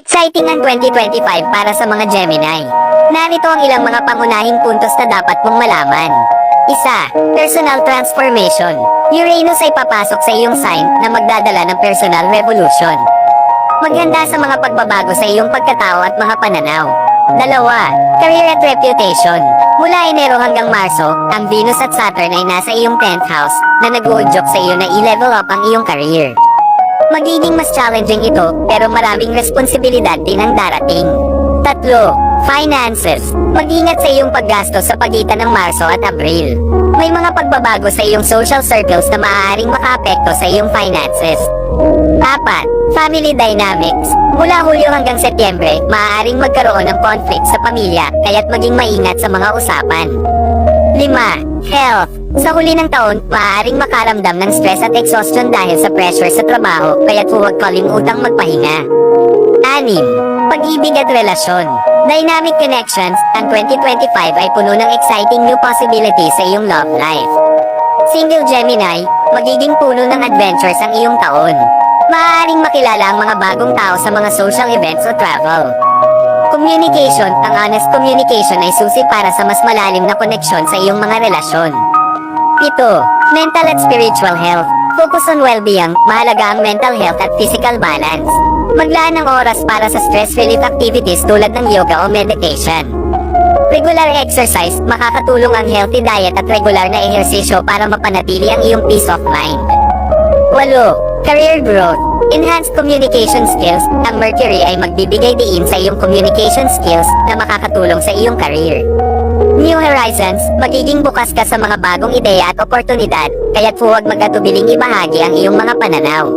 Exciting ang 2025 para sa mga Gemini. Narito ang ilang mga pangunahing puntos na dapat mong malaman. Isa, personal transformation. Uranus ay papasok sa iyong sign na magdadala ng personal revolution. Maghanda sa mga pagbabago sa iyong pagkatao at mga pananaw. Dalawa, career at reputation. Mula Enero hanggang Marso, ang Venus at Saturn ay nasa iyong 10th house na nag-uudyok sa iyo na i-level up ang iyong career. Magiging mas challenging ito, pero maraming responsibilidad din ang darating. Tatlo, finances. Mag-ingat sa iyong paggastos sa pagitan ng Marso at Abril. May mga pagbabago sa iyong social circles na maaaring makaapekto sa iyong finances. Apat, family dynamics. Mula Hulyo hanggang Setyembre, maaaring magkaroon ng conflict sa pamilya, kaya't maging maingat sa mga usapan. 5. Health. Sa huli ng taon, maaaring makaramdam ng stress at exhaustion dahil sa pressure sa trabaho, kaya't huwag kalimutang magpahinga. 6. Pag-ibig at relasyon. Dynamic connections, ang 2025 ay puno ng exciting new possibilities sa iyong love life. Single Gemini, magiging puno ng adventures ang iyong taon. Maaaring makilala ang mga bagong tao sa mga social events o travel. Communication, ang honest communication ay susi para sa mas malalim na koneksyon sa iyong mga relasyon. 7. Mental at spiritual health. Focus on well-being, mahalaga ang mental health at physical balance. Maglaan ng oras para sa stress relief activities tulad ng yoga o meditation. Regular exercise, makakatulong ang healthy diet at regular na ehersisyo para mapanatili ang iyong peace of mind. 8. Career growth. Enhanced communication skills. Ang Mercury ay magbibigay diin sa iyong communication skills na makakatulong sa iyong career. New Horizons, magiging bukas ka sa mga bagong ideya at oportunidad, kaya't huwag magatubiling ibahagi ang iyong mga pananaw.